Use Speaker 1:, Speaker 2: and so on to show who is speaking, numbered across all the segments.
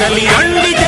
Speaker 1: కదలి రండి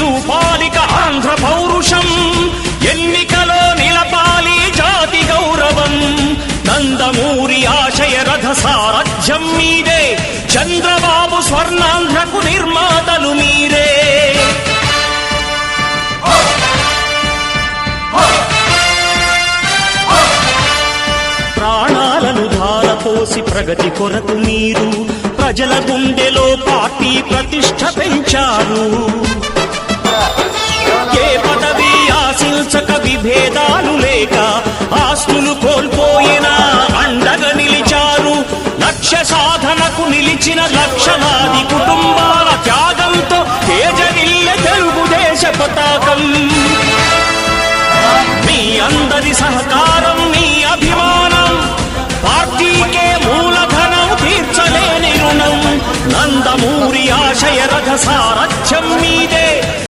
Speaker 1: సింహాలై చూపాలిక ఆంధ్ర పౌరుషం. ఎన్నికలో నిలపాలి జాతి గౌరవం. నందమూరి ఆశయ రథ సారథ్యం మీదే. చంద్రబాబు స్వర్ణాంధ్రకు నిర్మాతలు మీరే. ప్రాణాలను ధారపోసి ప్రగతి కొరకు మీరు. ప్రజల గుండెలో పార్టీ ప్రతిష్ట పెంచారు. ఆశించక విభేదాలు లేక ఆస్తులు కోల్పోయినా అండగా నిలిచారు. లక్ష్య సాధనకు నిలిచిన లక్షలాది కుటుంబాల త్యాగంతో తేజరిల్ల తెలుగుదేశ పతాకం. మీ అందరి సహకారం